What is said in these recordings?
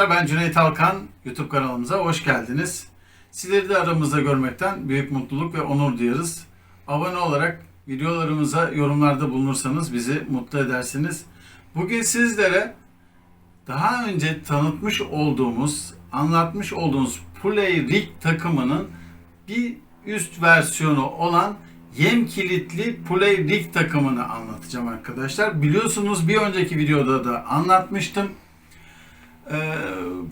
arkadaşlar ben Cüneyt Alkan. YouTube kanalımıza hoş geldiniz. Sizleri de aramızda görmekten büyük mutluluk ve onur duyarız. Abone olarak videolarımıza yorumlarda bulunursanız bizi mutlu edersiniz. Bugün sizlere daha önce tanıtmış olduğumuz, anlatmış olduğumuz Play Rig takımının bir üst versiyonu olan yem kilitli Play Rig takımını anlatacağım arkadaşlar. Biliyorsunuz bir önceki videoda da anlatmıştım. Ee,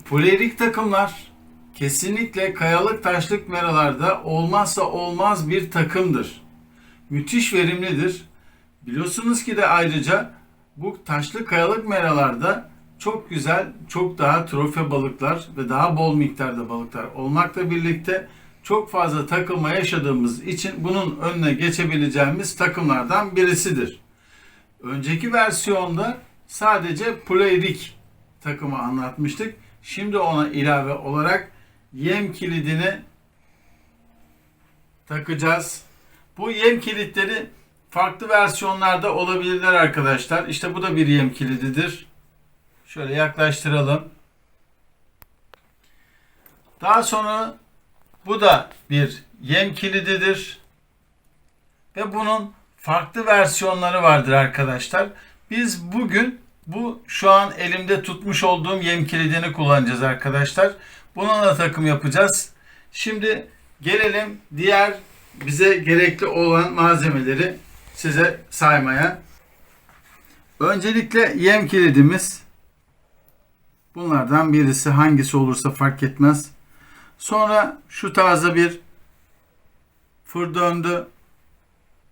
Polerik takımlar kesinlikle kayalık taşlık meralarda olmazsa olmaz bir takımdır. Müthiş verimlidir. Biliyorsunuz ki de ayrıca bu taşlı kayalık meralarda çok güzel, çok daha trofe balıklar ve daha bol miktarda balıklar olmakla birlikte çok fazla takılma yaşadığımız için bunun önüne geçebileceğimiz takımlardan birisidir. Önceki versiyonda sadece Playrik takımı anlatmıştık. Şimdi ona ilave olarak yem kilidini takacağız. Bu yem kilitleri farklı versiyonlarda olabilirler arkadaşlar. İşte bu da bir yem kilididir. Şöyle yaklaştıralım. Daha sonra bu da bir yem kilididir. Ve bunun farklı versiyonları vardır arkadaşlar. Biz bugün bu şu an elimde tutmuş olduğum yem kilidini kullanacağız arkadaşlar. Bununla takım yapacağız. Şimdi gelelim diğer bize gerekli olan malzemeleri size saymaya. Öncelikle yem kilidimiz. Bunlardan birisi hangisi olursa fark etmez. Sonra şu tarzda bir fır döndü.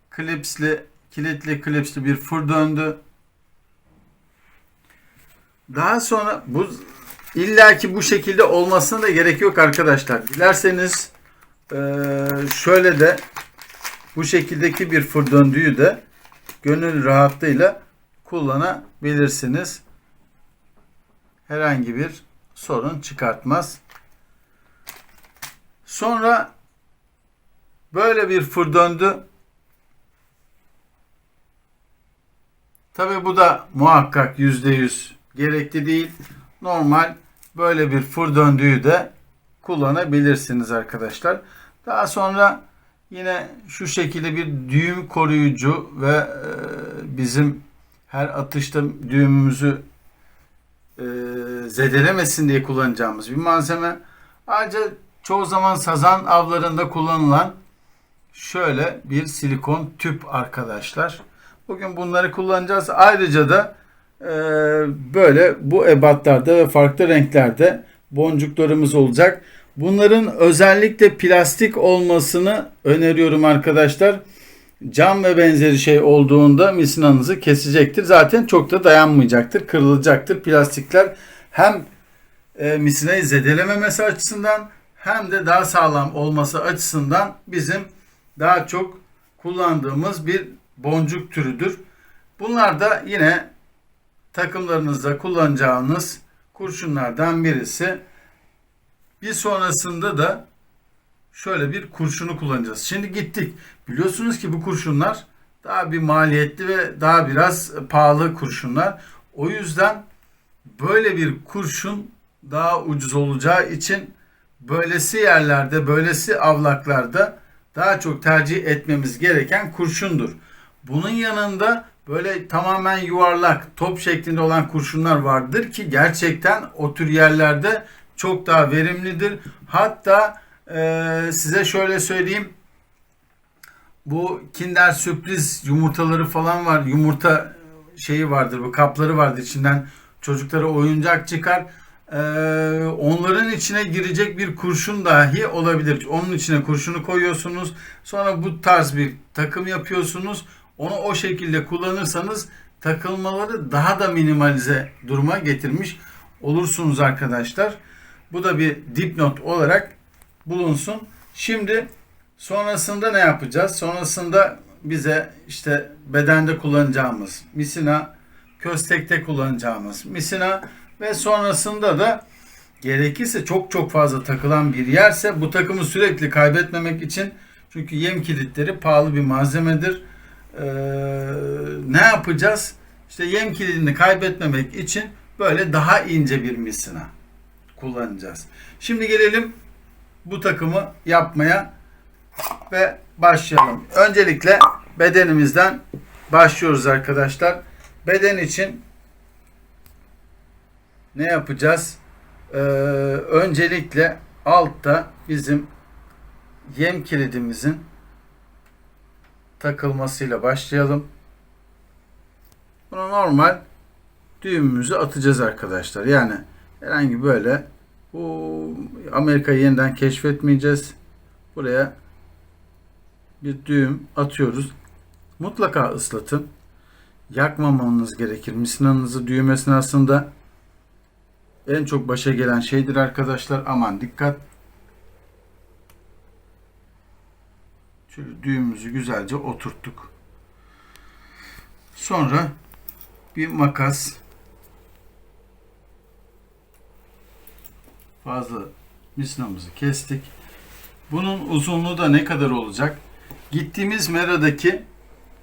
Klipsli, kilitli klipsli bir fır döndü. Daha sonra bu illaki bu şekilde olmasına da gerek yok arkadaşlar. Dilerseniz eee, şöyle de bu şekildeki bir fır döndüğü de gönül rahatlığıyla kullanabilirsiniz. Herhangi bir sorun çıkartmaz. Sonra böyle bir fır. Tabi bu da muhakkak %100 gerekli değil. Normal böyle bir fır döndüğü de kullanabilirsiniz arkadaşlar. Daha sonra yine şu şekilde bir düğüm koruyucu ve e, bizim her atışta düğümümüzü e, zedelemesin diye kullanacağımız bir malzeme. Ayrıca çoğu zaman sazan avlarında kullanılan şöyle bir silikon tüp arkadaşlar. Bugün bunları kullanacağız. Ayrıca da böyle bu ebatlarda ve farklı renklerde boncuklarımız olacak. Bunların özellikle plastik olmasını öneriyorum arkadaşlar. Cam ve benzeri şey olduğunda misinanızı kesecektir. Zaten çok da dayanmayacaktır. Kırılacaktır. Plastikler hem e, misinayı zedelememesi açısından hem de daha sağlam olması açısından bizim daha çok kullandığımız bir boncuk türüdür. Bunlar da yine takımlarınızda kullanacağınız kurşunlardan birisi. Bir sonrasında da şöyle bir kurşunu kullanacağız. Şimdi gittik. Biliyorsunuz ki bu kurşunlar daha bir maliyetli ve daha biraz pahalı kurşunlar. O yüzden böyle bir kurşun daha ucuz olacağı için böylesi yerlerde, böylesi avlaklarda daha çok tercih etmemiz gereken kurşundur. Bunun yanında böyle tamamen yuvarlak, top şeklinde olan kurşunlar vardır ki gerçekten o tür yerlerde çok daha verimlidir. Hatta e, size şöyle söyleyeyim. Bu Kinder sürpriz yumurtaları falan var. Yumurta şeyi vardır, bu kapları vardır içinden çocuklara oyuncak çıkar. Ee, onların içine girecek bir kurşun dahi olabilir. Onun içine kurşunu koyuyorsunuz. Sonra bu tarz bir takım yapıyorsunuz. Onu o şekilde kullanırsanız takılmaları daha da minimalize duruma getirmiş olursunuz arkadaşlar. Bu da bir dipnot olarak bulunsun. Şimdi sonrasında ne yapacağız? Sonrasında bize işte bedende kullanacağımız misina, köstekte kullanacağımız misina ve sonrasında da gerekirse çok çok fazla takılan bir yerse bu takımı sürekli kaybetmemek için çünkü yem kilitleri pahalı bir malzemedir. Ee, ne yapacağız? İşte yem kilidini kaybetmemek için böyle daha ince bir misina kullanacağız. Şimdi gelelim bu takımı yapmaya ve başlayalım. Öncelikle bedenimizden başlıyoruz arkadaşlar. Beden için ne yapacağız? Ee, öncelikle altta bizim yem kilidimizin takılmasıyla başlayalım. Bunu normal düğümümüzü atacağız arkadaşlar. Yani herhangi böyle bu Amerika'yı yeniden keşfetmeyeceğiz. Buraya bir düğüm atıyoruz. Mutlaka ıslatın. Yakmamanız gerekir. Misinanızı düğüm esnasında en çok başa gelen şeydir arkadaşlar. Aman dikkat. Şöyle düğümümüzü güzelce oturttuk. Sonra bir makas fazla misinamızı kestik. Bunun uzunluğu da ne kadar olacak? Gittiğimiz meradaki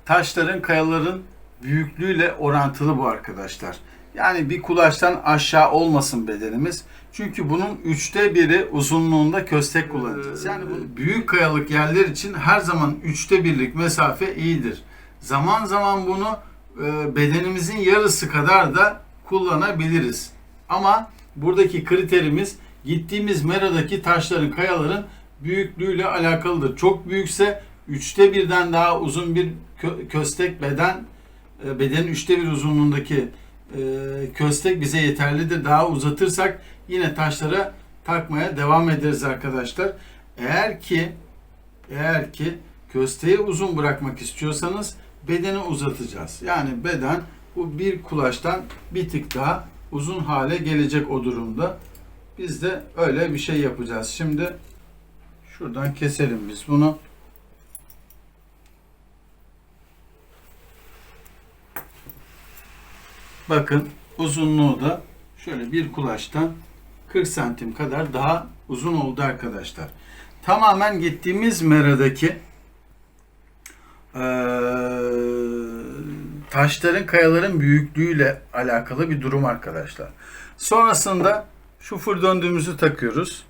taşların, kayaların büyüklüğüyle orantılı bu arkadaşlar. Yani bir kulaçtan aşağı olmasın bedenimiz. Çünkü bunun üçte biri uzunluğunda köstek kullanacağız. Yani bu büyük kayalık yerler için her zaman üçte birlik mesafe iyidir. Zaman zaman bunu e, bedenimizin yarısı kadar da kullanabiliriz. Ama buradaki kriterimiz gittiğimiz meradaki taşların, kayaların büyüklüğüyle alakalıdır. Çok büyükse üçte birden daha uzun bir kö- köstek beden, e, bedenin üçte bir uzunluğundaki e, köstek bize yeterlidir. Daha uzatırsak yine taşlara takmaya devam ederiz arkadaşlar. Eğer ki eğer ki kösteği uzun bırakmak istiyorsanız bedeni uzatacağız. Yani beden bu bir kulaçtan bir tık daha uzun hale gelecek o durumda. Biz de öyle bir şey yapacağız. Şimdi şuradan keselim biz bunu. Bakın uzunluğu da şöyle bir kulaçtan 40 santim kadar daha uzun oldu arkadaşlar. Tamamen gittiğimiz meradaki eee, taşların, kayaların büyüklüğüyle alakalı bir durum arkadaşlar. Sonrasında şu fır döndüğümüzü takıyoruz.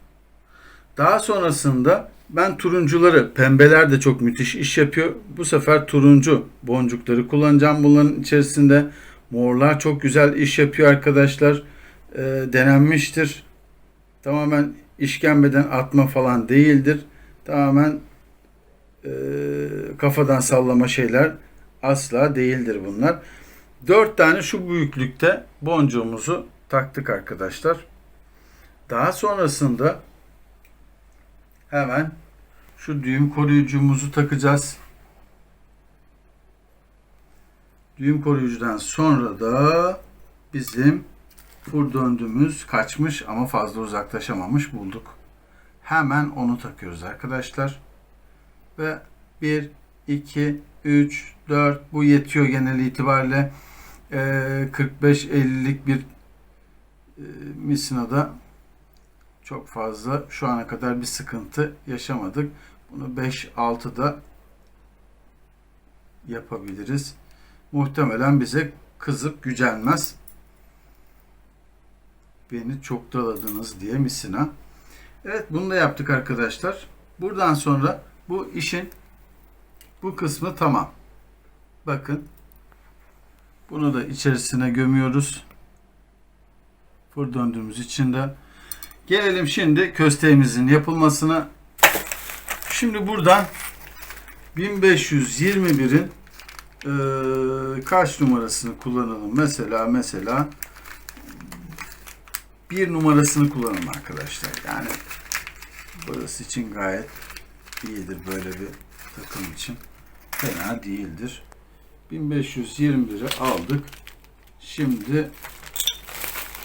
Daha sonrasında ben turuncuları, pembeler de çok müthiş iş yapıyor. Bu sefer turuncu boncukları kullanacağım bunların içerisinde. Morlar çok güzel iş yapıyor arkadaşlar. Ee, denenmiştir. Tamamen işkembeden atma falan değildir. Tamamen e, kafadan sallama şeyler asla değildir bunlar. Dört tane şu büyüklükte boncuğumuzu taktık arkadaşlar. Daha sonrasında hemen şu düğüm koruyucumuzu takacağız. Düğüm koruyucudan sonra da bizim fur döndüğümüz kaçmış ama fazla uzaklaşamamış bulduk. Hemen onu takıyoruz arkadaşlar. Ve 1, 2, 3, 4 bu yetiyor genel itibariyle. Ee, 45-50'lik bir e, misinada çok fazla şu ana kadar bir sıkıntı yaşamadık. Bunu 5-6'da yapabiliriz. Muhtemelen bize kızıp gücenmez. Beni çok daladınız diye misina. Evet bunu da yaptık arkadaşlar. Buradan sonra bu işin bu kısmı tamam. Bakın. Bunu da içerisine gömüyoruz. Fır döndüğümüz için de. Gelelim şimdi kösteğimizin yapılmasına. Şimdi buradan 1521'in eee, kaç numarasını kullanalım? Mesela mesela bir numarasını kullanalım arkadaşlar. Yani burası için gayet iyidir böyle bir takım için. Fena değildir. 1521'i aldık. Şimdi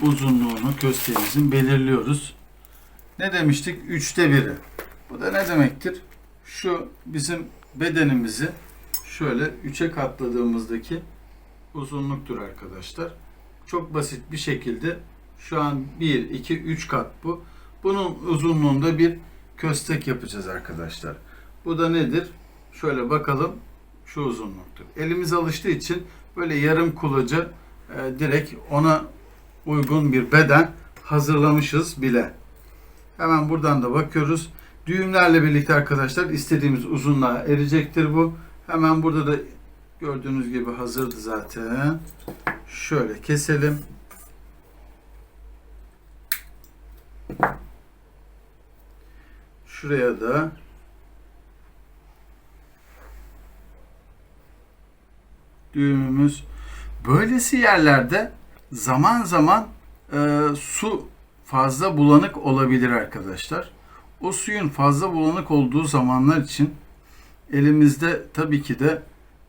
uzunluğunu kösteğimizin belirliyoruz. Ne demiştik? Üçte biri. Bu da ne demektir? Şu bizim bedenimizi şöyle üçe katladığımızdaki uzunluktur arkadaşlar. Çok basit bir şekilde şu an 1, 2, 3 kat bu. Bunun uzunluğunda bir köstek yapacağız arkadaşlar. Bu da nedir? Şöyle bakalım şu uzunluktur. Elimiz alıştığı için böyle yarım kulaca e, direkt ona uygun bir beden hazırlamışız bile. Hemen buradan da bakıyoruz. Düğümlerle birlikte arkadaşlar istediğimiz uzunluğa erecektir bu. Hemen burada da gördüğünüz gibi hazırdı zaten. Şöyle keselim. Şuraya da düğümümüz. Böylesi yerlerde zaman zaman e, su fazla bulanık olabilir arkadaşlar. O suyun fazla bulanık olduğu zamanlar için elimizde tabii ki de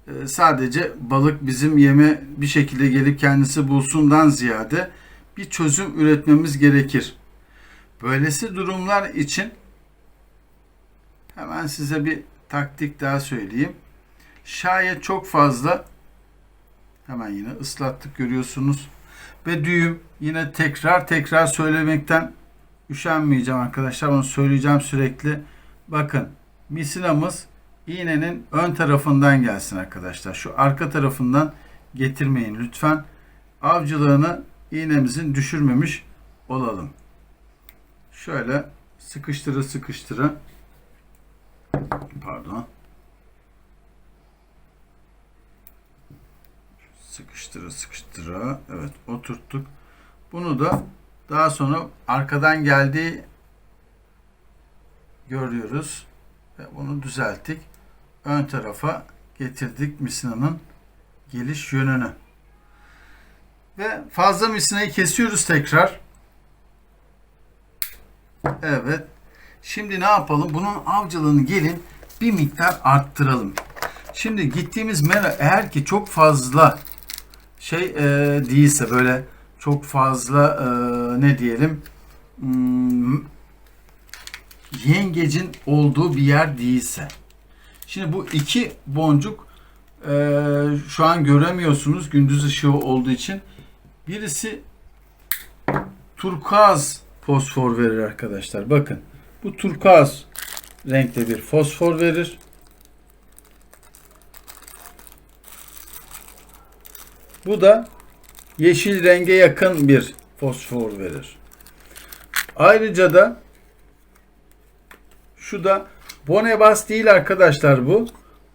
e, sadece balık bizim yeme bir şekilde gelip kendisi bulsundan ziyade bir çözüm üretmemiz gerekir. Böylesi durumlar için hemen size bir taktik daha söyleyeyim. Şayet çok fazla hemen yine ıslattık görüyorsunuz. Ve düğüm yine tekrar tekrar söylemekten üşenmeyeceğim arkadaşlar. Bunu söyleyeceğim sürekli. Bakın misinamız iğnenin ön tarafından gelsin arkadaşlar. Şu arka tarafından getirmeyin lütfen. Avcılığını iğnemizin düşürmemiş olalım. Şöyle sıkıştırı sıkıştırı pardon sıkıştıra sıkıştıra evet oturttuk. Bunu da daha sonra arkadan geldiği görüyoruz ve bunu düzelttik. Ön tarafa getirdik misinanın geliş yönünü. Ve fazla misinayı kesiyoruz tekrar. Evet. Şimdi ne yapalım? Bunun avcılığını gelin bir miktar arttıralım. Şimdi gittiğimiz mera eğer ki çok fazla şey e, değilse böyle çok fazla e, ne diyelim hmm, yengecin olduğu bir yer değilse. Şimdi bu iki boncuk e, şu an göremiyorsunuz gündüz ışığı olduğu için. Birisi turkuaz fosfor verir arkadaşlar. Bakın bu turkuaz renkte bir fosfor verir. Bu da yeşil renge yakın bir fosfor verir. Ayrıca da şu da bonebas değil arkadaşlar bu.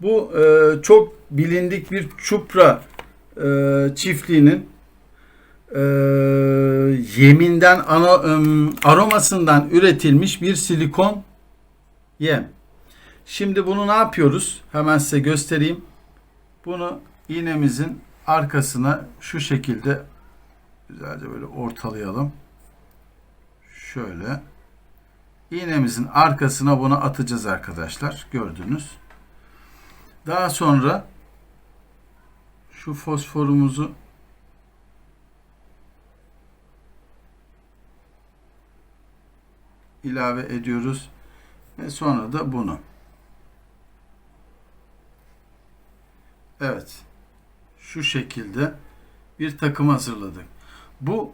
Bu e, çok bilindik bir çupra e, çiftliğinin e, yeminden ana, e, aromasından üretilmiş bir silikon yem. Şimdi bunu ne yapıyoruz? Hemen size göstereyim. Bunu iğnemizin arkasına şu şekilde güzelce böyle ortalayalım. Şöyle iğnemizin arkasına bunu atacağız arkadaşlar. Gördünüz. Daha sonra şu fosforumuzu ilave ediyoruz ve sonra da bunu. Evet şu şekilde bir takım hazırladık. Bu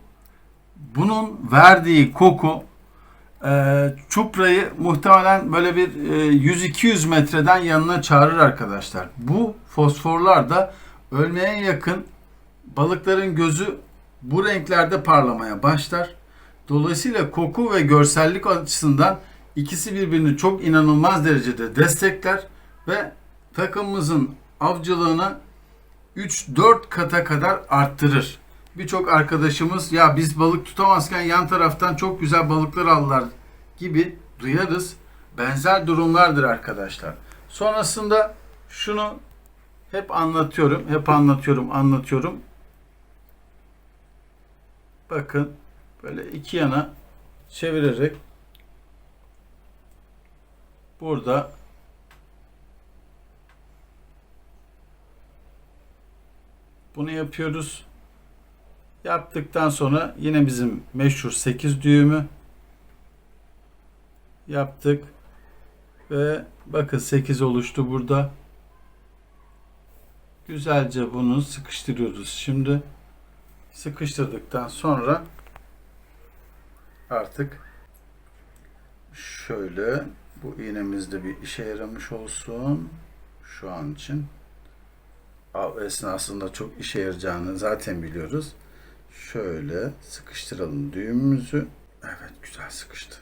bunun verdiği koku e, çuprayı muhtemelen böyle bir e, 100-200 metreden yanına çağırır arkadaşlar. Bu fosforlar da ölmeye yakın balıkların gözü bu renklerde parlamaya başlar. Dolayısıyla koku ve görsellik açısından ikisi birbirini çok inanılmaz derecede destekler ve takımımızın avcılığını 3-4 kata kadar arttırır. Birçok arkadaşımız ya biz balık tutamazken yan taraftan çok güzel balıklar aldılar gibi duyarız. Benzer durumlardır arkadaşlar. Sonrasında şunu hep anlatıyorum, hep anlatıyorum, anlatıyorum. Bakın böyle iki yana çevirerek burada Bunu yapıyoruz. Yaptıktan sonra yine bizim meşhur 8 düğümü yaptık. Ve bakın 8 oluştu burada. Güzelce bunu sıkıştırıyoruz. Şimdi sıkıştırdıktan sonra artık şöyle bu iğnemiz de bir işe yaramış olsun şu an için. Av esnasında çok işe yarayacağını zaten biliyoruz. Şöyle sıkıştıralım düğümümüzü. Evet güzel sıkıştı.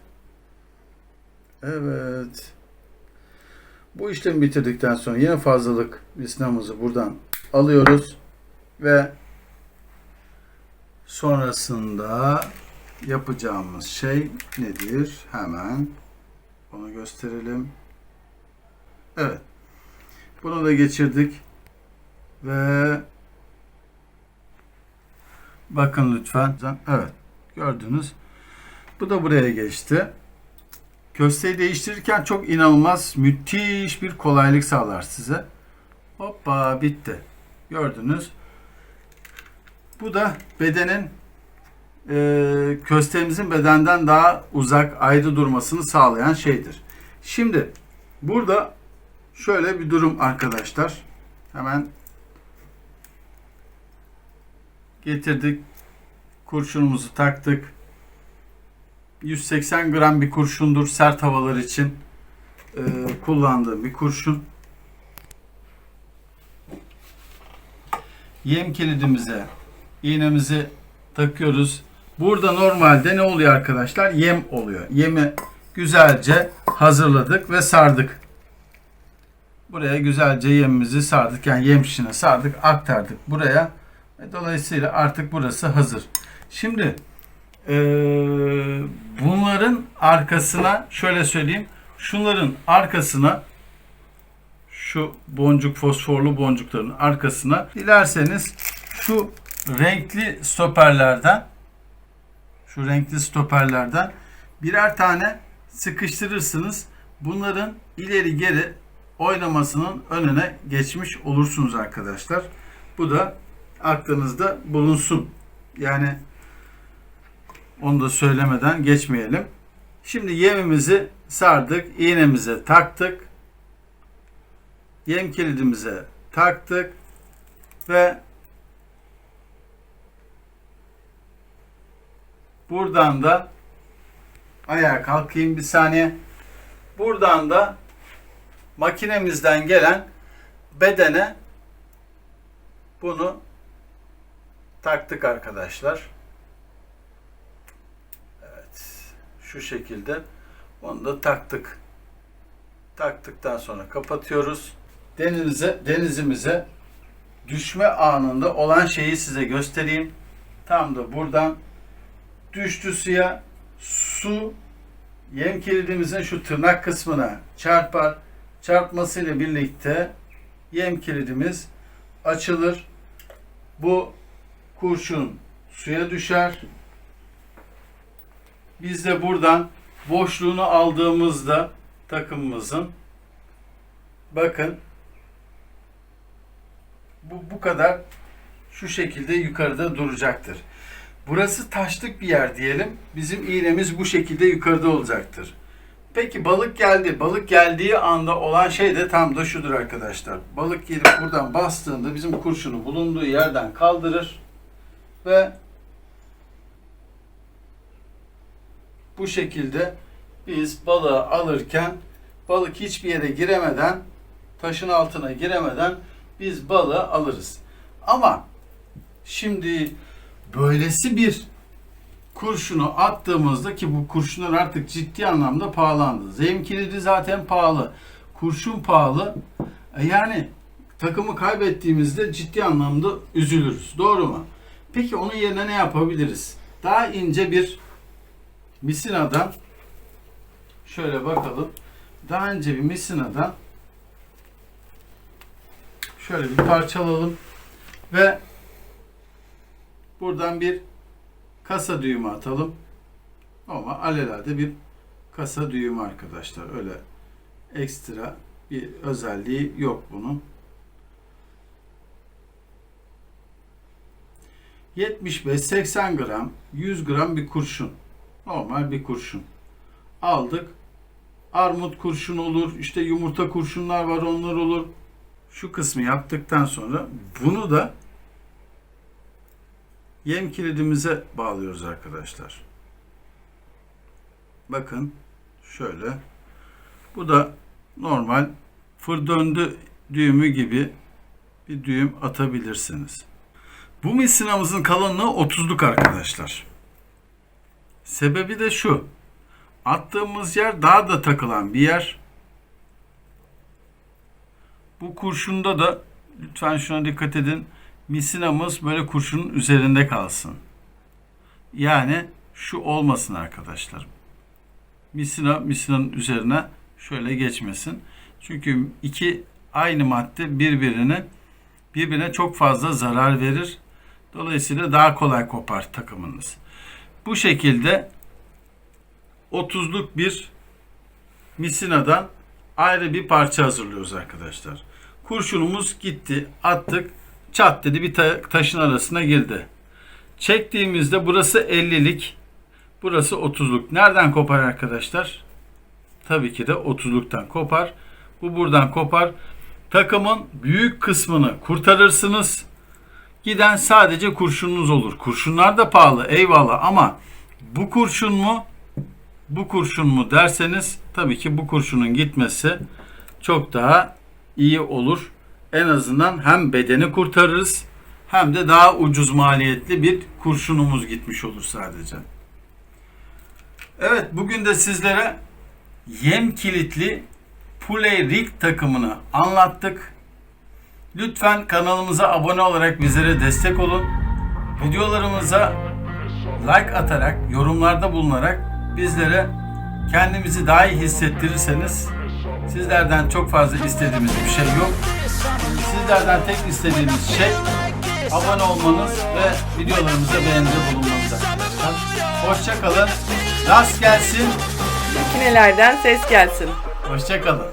Evet. Bu işlemi bitirdikten sonra yine fazlalık visnamızı buradan alıyoruz ve sonrasında yapacağımız şey nedir? Hemen onu gösterelim. Evet. Bunu da geçirdik ve bakın lütfen. Evet. Gördünüz. Bu da buraya geçti. Kösteyi değiştirirken çok inanılmaz müthiş bir kolaylık sağlar size. Hoppa bitti. Gördünüz. Bu da bedenin e, kösteğimizin bedenden daha uzak ayrı durmasını sağlayan şeydir. Şimdi burada şöyle bir durum arkadaşlar. Hemen getirdik. Kurşunumuzu taktık. 180 gram bir kurşundur sert havalar için e, kullandığım bir kurşun. Yem kilidimize iğnemizi takıyoruz. Burada normalde ne oluyor arkadaşlar? Yem oluyor. Yemi güzelce hazırladık ve sardık. Buraya güzelce yemimizi sardık. Yani yem şişine sardık, aktardık buraya. Ve dolayısıyla artık burası hazır. Şimdi ee, bunların arkasına şöyle söyleyeyim. Şunların arkasına şu boncuk fosforlu boncukların arkasına dilerseniz şu renkli stoperlerden şu renkli stoperlerden birer tane sıkıştırırsınız. Bunların ileri geri oynamasının önüne geçmiş olursunuz arkadaşlar. Bu da aklınızda bulunsun. Yani onu da söylemeden geçmeyelim. Şimdi yemimizi sardık, iğnemize taktık. Yem kilidimize taktık ve buradan da ayağa kalkayım bir saniye. Buradan da makinemizden gelen bedene bunu taktık arkadaşlar. şu şekilde onu da taktık. Taktıktan sonra kapatıyoruz. Denize, denizimize düşme anında olan şeyi size göstereyim. Tam da buradan düştü suya su yem kilidimizin şu tırnak kısmına çarpar. Çarpmasıyla birlikte yem kilidimiz açılır. Bu kurşun suya düşer. Biz de buradan boşluğunu aldığımızda takımımızın bakın bu, bu kadar şu şekilde yukarıda duracaktır. Burası taşlık bir yer diyelim. Bizim iğnemiz bu şekilde yukarıda olacaktır. Peki balık geldi. Balık geldiği anda olan şey de tam da şudur arkadaşlar. Balık gelip buradan bastığında bizim kurşunu bulunduğu yerden kaldırır ve bu şekilde biz balığı alırken balık hiçbir yere giremeden taşın altına giremeden biz balığı alırız. Ama şimdi böylesi bir kurşunu attığımızda ki bu kurşunlar artık ciddi anlamda pahalandı. Zeym kilidi zaten pahalı. Kurşun pahalı. E Yani takımı kaybettiğimizde ciddi anlamda üzülürüz. Doğru mu? Peki onun yerine ne yapabiliriz? Daha ince bir misinadan şöyle bakalım. Daha önce bir misinadan şöyle bir parça alalım ve buradan bir kasa düğümü atalım. Ama alelade bir kasa düğümü arkadaşlar. Öyle ekstra bir özelliği yok bunun. 75-80 gram, 100 gram bir kurşun. Normal bir kurşun. Aldık. Armut kurşun olur, işte yumurta kurşunlar var onlar olur. Şu kısmı yaptıktan sonra bunu da yem kilidimize bağlıyoruz arkadaşlar. Bakın şöyle. Bu da normal fır döndü düğümü gibi bir düğüm atabilirsiniz. Bu misinamızın kalınlığı 30'luk arkadaşlar. Sebebi de şu. Attığımız yer daha da takılan bir yer. Bu kurşunda da lütfen şuna dikkat edin. Misinamız böyle kurşunun üzerinde kalsın. Yani şu olmasın arkadaşlar. Misina misinanın üzerine şöyle geçmesin. Çünkü iki aynı madde birbirine birbirine çok fazla zarar verir. Dolayısıyla daha kolay kopar takımınız. Bu şekilde 30'luk bir misinadan ayrı bir parça hazırlıyoruz arkadaşlar. Kurşunumuz gitti, attık, çat dedi bir ta- taşın arasına girdi. Çektiğimizde burası 50'lik, burası 30'luk. Nereden kopar arkadaşlar? Tabii ki de 30'luktan kopar. Bu buradan kopar. Takımın büyük kısmını kurtarırsınız. Giden sadece kurşununuz olur. Kurşunlar da pahalı eyvallah ama bu kurşun mu bu kurşun mu derseniz tabii ki bu kurşunun gitmesi çok daha iyi olur. En azından hem bedeni kurtarırız hem de daha ucuz maliyetli bir kurşunumuz gitmiş olur sadece. Evet bugün de sizlere yem kilitli Puley Rig takımını anlattık. Lütfen kanalımıza abone olarak bizlere destek olun. Videolarımıza like atarak, yorumlarda bulunarak bizlere kendimizi daha iyi hissettirirseniz sizlerden çok fazla istediğimiz bir şey yok. Sizlerden tek istediğimiz şey abone olmanız ve videolarımıza beğenide bulunmanız arkadaşlar. Hoşça kalın. Rast gelsin. Makinelerden ses gelsin. Hoşça kalın.